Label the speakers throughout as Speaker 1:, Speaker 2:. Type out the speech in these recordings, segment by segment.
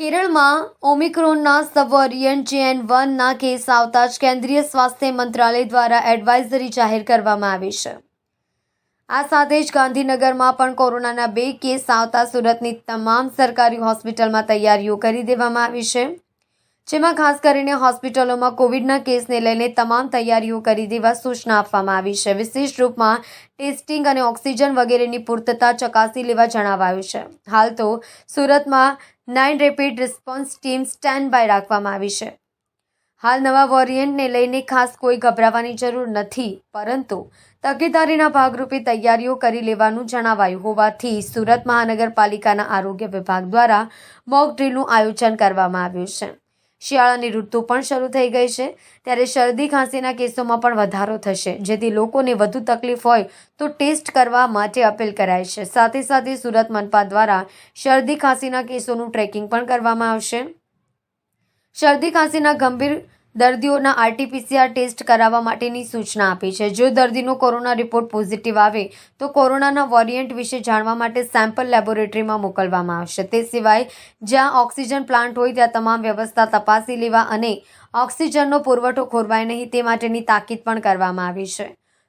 Speaker 1: કેરળમાં ઓમિક્રોનના subvariant JN વનના કેસ આવતા જ કેન્દ્રીય સ્વાસ્થ્ય મંત્રાલય દ્વારા એડવાઇઝરી જાહેર કરવામાં આવી છે. આ સાથે જ ગાંધીનગરમાં પણ કોરોનાના બે કેસ આવતા સુરતની તમામ સરકારી હોસ્પિટલમાં તૈયારીઓ કરી દેવામાં આવી છે. જેમાં ખાસ કરીને હોસ્પિટલોમાં કોવિડના કેસને લઈને તમામ તૈયારીઓ કરી દેવા સૂચના આપવામાં આવી છે. વિશેષ રૂપમાં ટેસ્ટિંગ અને ઓક્સિજન વગેરેની પૂર્તતા ચકાસી લેવા જણાવાયું છે. હાલ તો સુરતમાં nine rapid response team stand by રાખવામાં આવી છે. હાલ નવા વોરિયન્ટને લઈને ખાસ કોઈ ગભરાવાની જરૂર નથી, પરંતુ તકેદારીના ભાગરૂપે તૈયારીઓ કરી લેવાનું જણાવાયું હોવાથી સુરત મહાનગરપાલિકાના આરોગ્ય વિભાગ દ્વારા મોક ડ્રીલનું આયોજન કરવામાં આવ્યું છે. શિયાળાની ઋતુ પણ શરૂ થઈ ગઈ છે. ત્યારે શરદી ખાંસીના કેસોમાં પણ વધારો થશે. જેથી લોકોને વધુ તકલીફ હોય તો ટેસ્ટ કરવા માટે અપીલ કરાય છે. સાથે સાથે સુરત મનપા દ્વારા શરદી ખાંસીના કેસોનું ટ્રેકિંગ પણ કરવામાં આવશે. શરદી ખાંસીના ગંભીર દર્દીઓના આરટીપીસીઆર ટેસ્ટ કરાવવા માટેની સૂચના આપી છે. જો દર્દીનો કોરોના રિપોર્ટ પોઝિટિવ આવે, તો કોરોનાના વોરિયન્ટ વિશે જાણવા માટે સેમ્પલ લેબોરેટરીમાં મોકલવામાં આવશે. તે સિવાય, જ્યાં ઓક્સિજન પ્લાન્ટ હોય, ત્યાં તમામ વ્યવસ્થા તપાસી લેવા અને ઓક્સિજનનો પુરવઠો ખોરવાય નહીં, તે માટેની તાકીદ પણ કરવામાં આવી છે.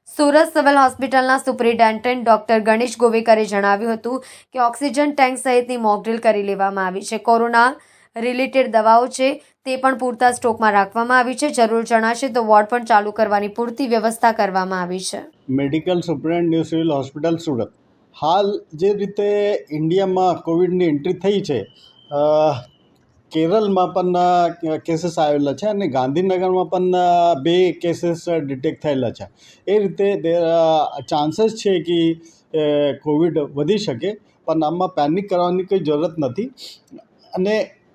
Speaker 1: સુરત સિવિલ હોસ્પિટલના સુપ્રિન્ટેન્ડન્ટ ડોક્ટર ગણેશ ગોવેકરે જણાવ્યું હતું કે, ઓક્સિજન ટેન્ક સહિતની મોકડ્રીલ કરી લેવામાં આવી છે. કોરોના રિલેટેડ દવાઓ છે, તે પણ પૂરતા સ્ટોકમાં રાખવામાં આવી છે. જરૂર જણાશે તો વોર્ડ પણ ચાલુ કરવાની પૂરતી વ્યવસ્થા કરવામાં આવી છે.
Speaker 2: Medical superintendent civil hospital Surat. હાલ જે રીતે ઇન્ડિયામાં કોવિડની એન્ટ્રી થઈ છે કેરળમાં પણ કેસીસ આવેલા છે અને ગાંધીનગરમાં પણ બે કેસીસ ડિટેક્ટ થયેલા છે. એ રીતે ચાન્સીસ છે કે કોવિડ વધી શકે, પણ આમાં પેનિક કરવાની કોઈ જરૂરત નથી. અને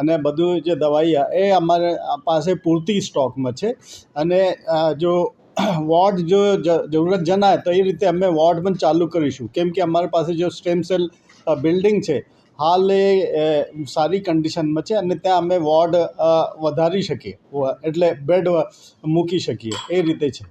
Speaker 2: અને બધું જે દવાઈ એ અમારે પાસે પૂરતી સ્ટોકમાં છે. અને જો વોર્ડ જો જરૂરત જણાય તો એ રીતે અમે વોર્ડ પણ ચાલુ કરીશું. કેમ કે અમારી પાસે જો સ્ટેમ સેલ બિલ્ડિંગ છે, હાલ એ સારી કન્ડિશનમાં છે અને ત્યાં અમે વોર્ડ વધારી શકીએ. એટલે બેડ મૂકી શકીએ. એ રીતે છે.